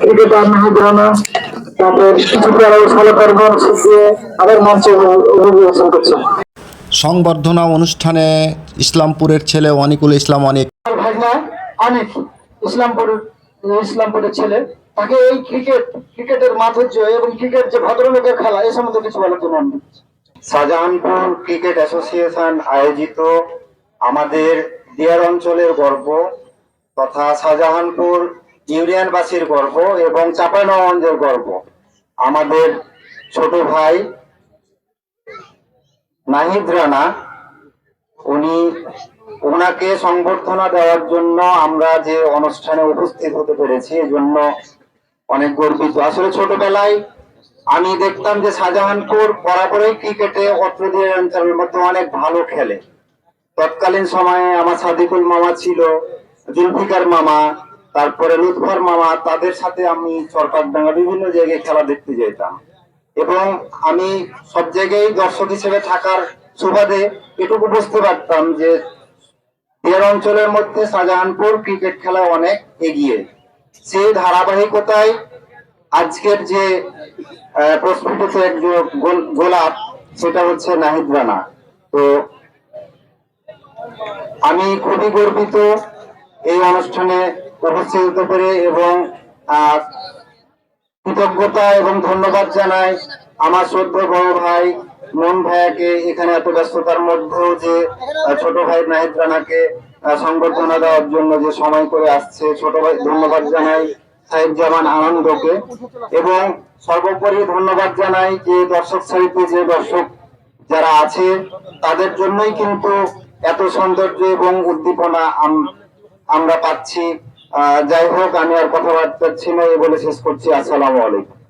Cricketer Mehed Rana তারপর কিছু player ভালো পারফরমেন্স শিখিয়ে আবার মঞ্চে অভিযোগ করছে। সংবর্ধনা অনুষ্ঠানে ইসলামপুরের ছেলে অনিকুল ইসলাম অনিক। ভাগনা অনেক ইসলামপুরের ইসলামপুরের ছেলে। তাকে এই ক্রিকেট ক্রিকেটের মাধুর্য এবং ক্রিকেট যে ভদ্রলোকের খেলা এই সম্বন্ধে কিছু বলার জন্য শাহজাহানপুর ক্রিকেট অ্যাসোসিয়েশন আয়োজিত আমাদের দিয়ার অঞ্চলের গর্ব তথা শাহজাহানপুর ইউনিয়নবাসীর গর্ব এবং চাঁপাইনবাবগঞ্জের গর্ব। আমাদের ছোট ভাই নাহিদ রানা, উনি ওনাকে সংবর্ধনা দেওয়ার জন্য আমরা যে অনুষ্ঠানে উপস্থিত হতে পেরেছি এজন্য অনেক গর্বিত। আসলে ছোটবেলায় আমি দেখতাম যে শাহজাহানপুর বরাবরই ক্রিকেটে অত্র অঞ্চলের মধ্যে অনেক ভালো খেলে। তৎকালীন সময়ে আমার সাদিকুল মামা ছিল, জুলফিকার মামা তারপরে লুৎফর মামা, তাদের সাথে আমি চরকারডাঙ্গা বিভিন্ন জায়গায় খেলা দেখতে যেতাম। এবং আমি সব জায়গায় দর্শক হিসেবে থাকার সুবাদে এটুকু বুঝতে পারতাম যে এর অঞ্চলের মধ্যে শাহজাহানপুর ক্রিকেট খেলা অনেক এগিয়ে। সেই ধারাবাহিকতায় আজকের যে প্রস্ফুটিত এক গোল- গোলাপ, সেটা হচ্ছে নাহিদ রানা। তো আমি খুবই গর্বিত এই অনুষ্ঠানে উপস্থিত পেরে এবং কৃতজ্ঞতা এবং ধন্যবাদ জানাই আমার শ্রদ্ধ বড় ভাই মন ভাইয়াকে এখানে এত ব্যস্ততার মধ্যেও যে ছোট ভাই নাহিদ রানাকে সংবর্ধনা দেওয়ার জন্য যে সময় করে আসছে, ছোট ভাই ধন্যবাদ জানাই সাহেব জামান আনন্দকে এবং সর্বোপরি ধন্যবাদ জানাই যে দর্শক সারিতে যে দর্শক যারা আছে, তাদের জন্যই কিন্তু এত সৌন্দর্য এবং উদ্দীপনা আম- আমরা পাচ্ছি। যাই হোক আমি আর কথাবার্তা ছিল বলে শেষ করছি। আসসালামু আলাইকুম।